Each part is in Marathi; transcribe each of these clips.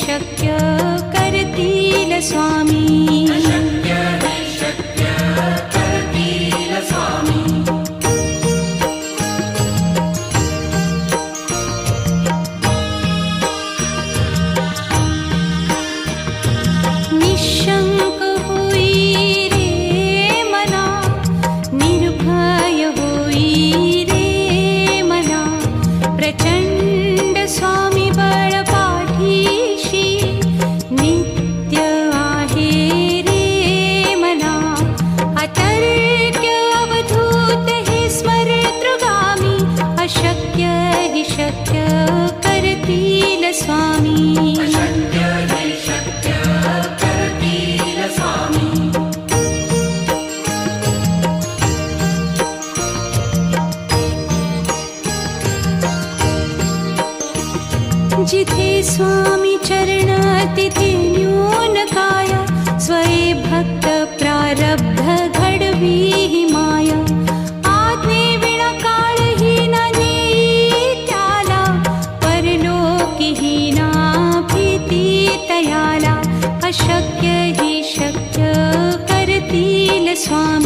शक्ति जिथे स्वामी चरणातिथे न्यूनकाया स्वये भक्त प्रारब्ध घडवी माया। चरणतिथिन्यूनकाय स्वय भक्तप्रारब्ध गडवीमाय आग्ने विणाकालहीना ना परलोकिहीनाप्रीति तयाला अशक्य हि शक्य करतील स्वामी।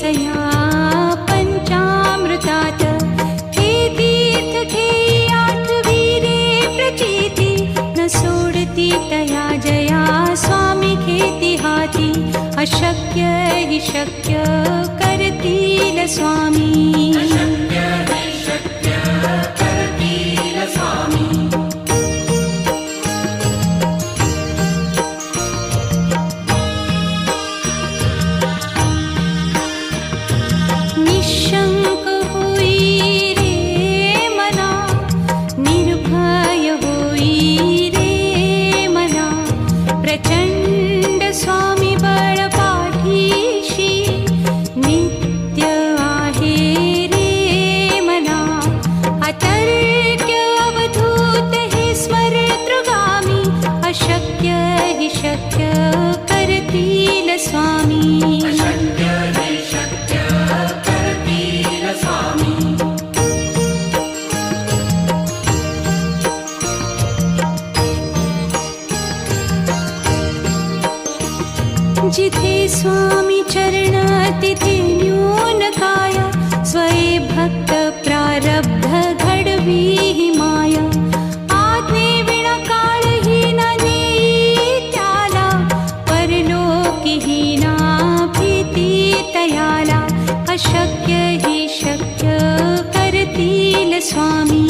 स्वामीच या पंचामृतात। हे तीर्थ घेई आठवी रे प्रचिती न सोडती तया जया स्वामी घेती हाती। अशक्य हि शक्य करतील स्वामी स्वामी चरणातिथि न्यूनकाया स्वये भक्त प्रारब्ध घडवीः माया। आत्मेवणकालहीना नीत्याला परलोकिहीनाप्रीति तयाला अशक्य हि शक्य करतील स्वामी।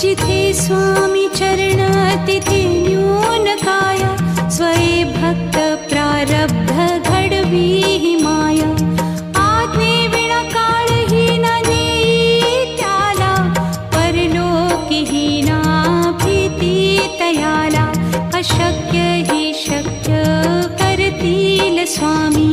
जिथे स्वामी चरणातिथिन्यूनकाय स्वये भक्त प्रारब्ध घडवी माया। आत्मीणा नीत्याला परलोकही नायाला अशक्य हि शक्य स्वामी।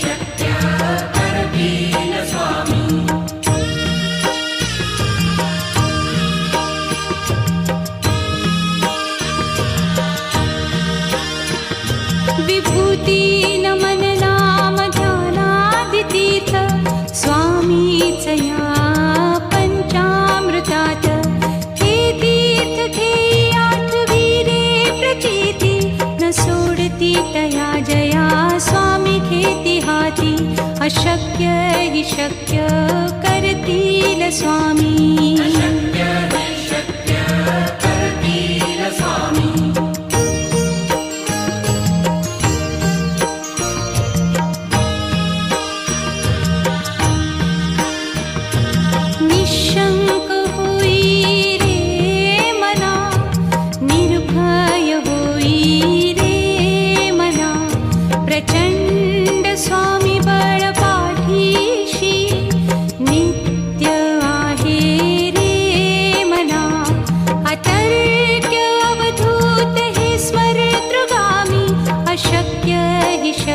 तया जया स्वामी घेती हाती अशक्य हि शक्य करतील स्वामी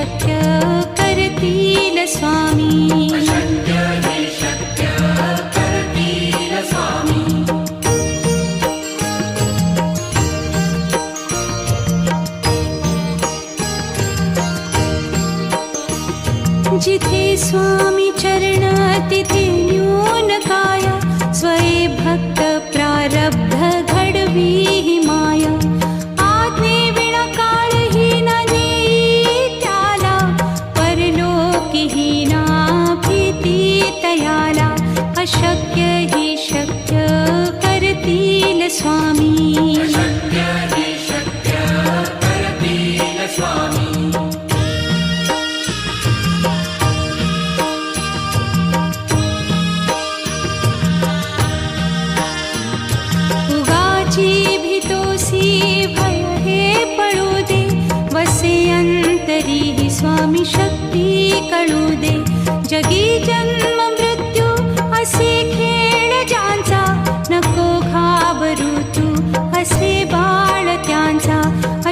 रक्षा करतील स्वामी? अशक्य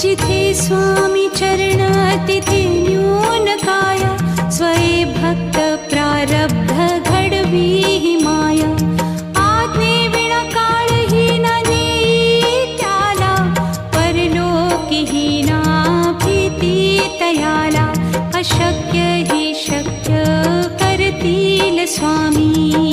जिथे स्वामी चरण तिथे न्यून काय स्वये भक्त प्रारब्ध घडवी हि माया। आज्ञे विणा काळही न नेई त्याला परलोकी हि ना भीती तयाला। अशक्य हि शक्य करतील स्वामी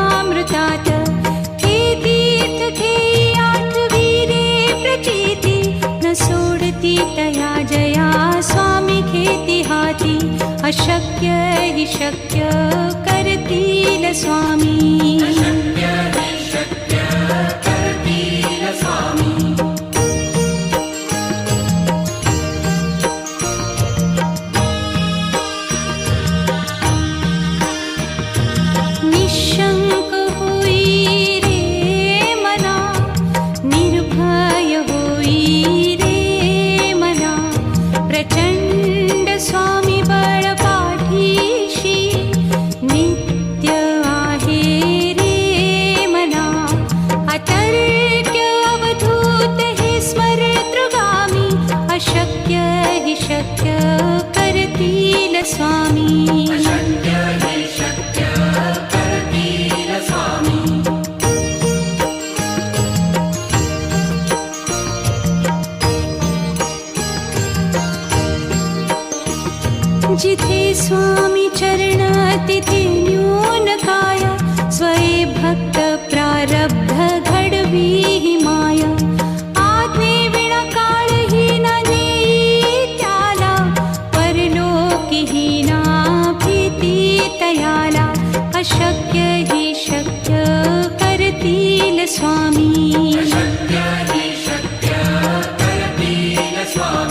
ीरे प्रचेति। न सोडति तया जया स्वामी खेति हाति। अशक्य हि शक्य करतील स्वामी। स्वामी य शक्त्य भरतील स्वामी। स्वामी।